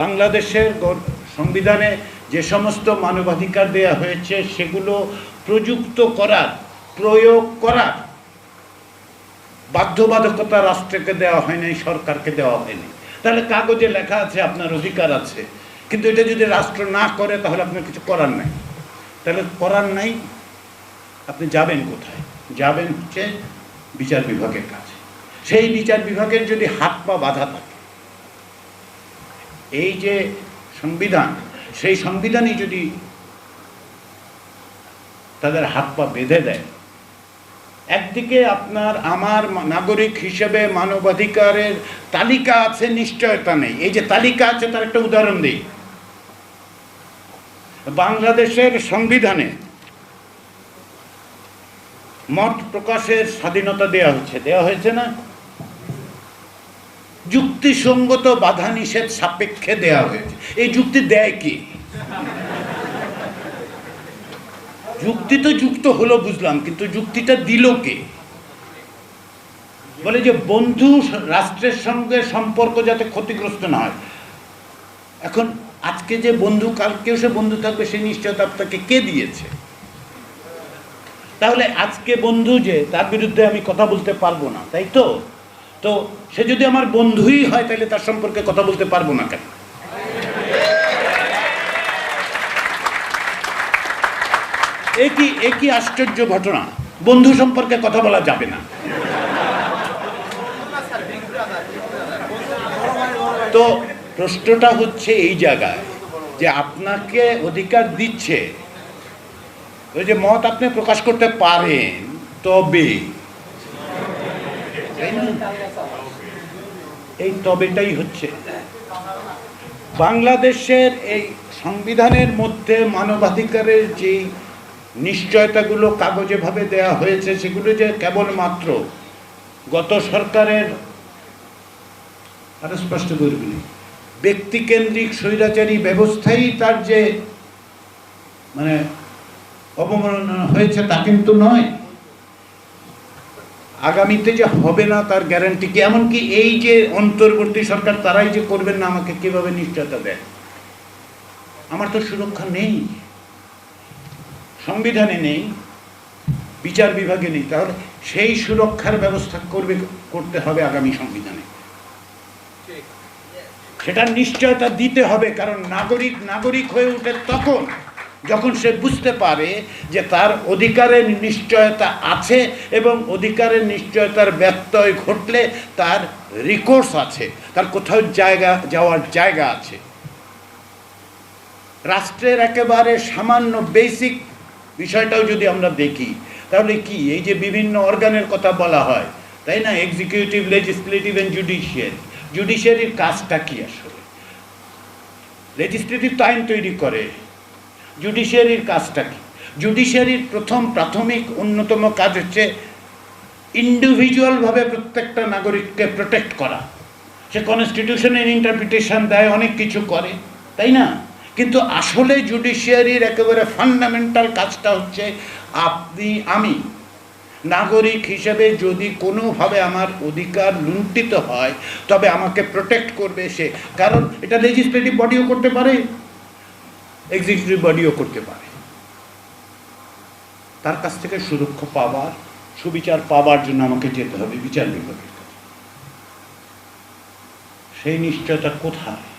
বাংলাদেশের সংবিধানে যে সমস্ত মানবাধিকার দেয়া হয়েছে, সেগুলো প্রযুক্ত করার, প্রয়োগ করার বাধ্যবাধকতা রাষ্ট্রকে দেওয়া হয়নি, সরকারকে দেওয়া হয়নি। তাহলে কাগজে লেখা আছে, আপনার অধিকার আছে। কিন্তু এটা যদি রাষ্ট্র না করে, তাহলে আপনার কিছু করার নাই। তাহলে করার নাই? আপনি যাবেন কোথায়? যাবেন হচ্ছে বিচার বিভাগের কাছে। সেই বিচার বিভাগের যদি হাত পা বাধা থাকে এই যে সংবিধান, সেই সংবিধানই যদি তাদের হাত পা বেঁধে দেয়, একদিকে আপনার আমার নাগরিক হিসেবে মানবাধিকারের তালিকা আছে, নিশ্চয়তা নেই। এই যে তালিকা আছে, তার একটা উদাহরণ দিই। বাংলাদেশের সংবিধানে মত প্রকাশের স্বাধীনতা দেওয়া হচ্ছে। দেওয়া হয়েছে না? যুক্তিসঙ্গত বাধা নিষেধ সাপেক্ষে দেয়া হয়েছে। এই যুক্তি দেয় কি? যুক্তি তো যুক্ত হলো বুঝলাম, কিন্তু যুক্তিটা দিল কে? বলে যে বন্ধু রাষ্ট্রের সঙ্গে সম্পর্ক যাতে ক্ষতিগ্রস্ত না হয়। এখন আজকে যে বন্ধু, কালকেও সে বন্ধু থাকবে সেই নিশ্চয়তা আপনাকে কে দিয়েছে? তাহলে আজকে বন্ধু যে, তার বিরুদ্ধে আমি কথা বলতে পারব না, তাই তো? তো সে যদি আমার বন্ধুই হয়, তাহলে তার সম্পর্কে কথা বলতে পারব না কেন? একই একই আশ্চর্য ঘটনা। বন্ধু সম্পর্কে কথা বলা যাবে না। তো প্রশ্নটা হচ্ছে এই জায়গায় যে আপনাকে অধিকার দিচ্ছে। ওই যে মত আপনি প্রকাশ করতে পারেন, তবে এই তবেটাই হচ্ছে। বাংলাদেশের এই সংবিধানের মধ্যে মানবাধিকারের যে নিশ্চয়তাগুলো কাগজে ভাবে দেয়া হয়েছে, সেগুলো যে কেবলমাত্র গত সরকারের আরও স্পষ্ট করবি ব্যক্তিকেন্দ্রিক স্বৈরাচারী ব্যবস্থাই তার যে মানে অবমাননা হয়েছে তা কিন্তু নয়। আগামীতে যে হবে না তার গ্যারান্টি কি? এমনকি এই যে অন্তর্বর্তী সরকার তারাই যে করবেন না, আমাকে কীভাবে নিশ্চয়তা দেয়? আমার তো সুরক্ষা নেই, সংবিধানে নেই, বিচার বিভাগে নেই। তাহলে সেই সুরক্ষার ব্যবস্থা করবে, করতে হবে আগামী সংবিধানে। সেটার নিশ্চয়তা দিতে হবে, কারণ নাগরিক নাগরিক হয়ে ওঠে তখন যখন সে বুঝতে পারে যে তার অধিকারের নিশ্চয়তা আছে এবং অধিকারের নিশ্চয়তার ব্যত্যয় ঘটলে তার রিকোর্স আছে, তার কোথাও জায়গা, যাওয়ার জায়গা আছে। রাষ্ট্রের একেবারে সামান্য বেসিক বিষয়টাও যদি আমরা দেখি, তাহলে কি এই যে বিভিন্ন অর্গানের কথা বলা হয়, তাই না? এক্সিকিউটিভ লেজিসলেটিভ অ্যান্ড জুডিশিয়ারি জুডিশিয়ারির কাজটা কি আসলে? লেজিসলেটিভ তো আইন তৈরি করে। জুডিশিয়ারির কাজটা কি? জুডিশিয়ারির প্রথম প্রাথমিক অন্যতম কাজ হচ্ছে ইন্ডিভিজুয়ালভাবে প্রত্যেকটা নাগরিককে প্রোটেক্ট করা। সে কনস্টিটিউশনের ইন্টারপ্রিটেশন দেয়, অনেক কিছু করে, তাই না? কিন্তু আসলে জুডিশিয়ারির একেবারে ফান্ডামেন্টাল কাজটা হচ্ছে আপনি, আমি নাগরিক হিসেবে যদি কোনোভাবে আমার অধিকার লুণ্ঠিত হয়, তবে আমাকে প্রোটেক্ট করবে সে। কারণ এটা লেজিসলেটিভ বডিও করতে পারে। এক্সিকিউটিভ বডিও করতে পারে। তার কাছ থেকে সুরক্ষা পাওয়ার, সুবিচার পাওয়ার জন্য আমাকে যেতে হবে, বিচার বিভাগের কাছে। সেই নিশ্চয়তা কোথায়?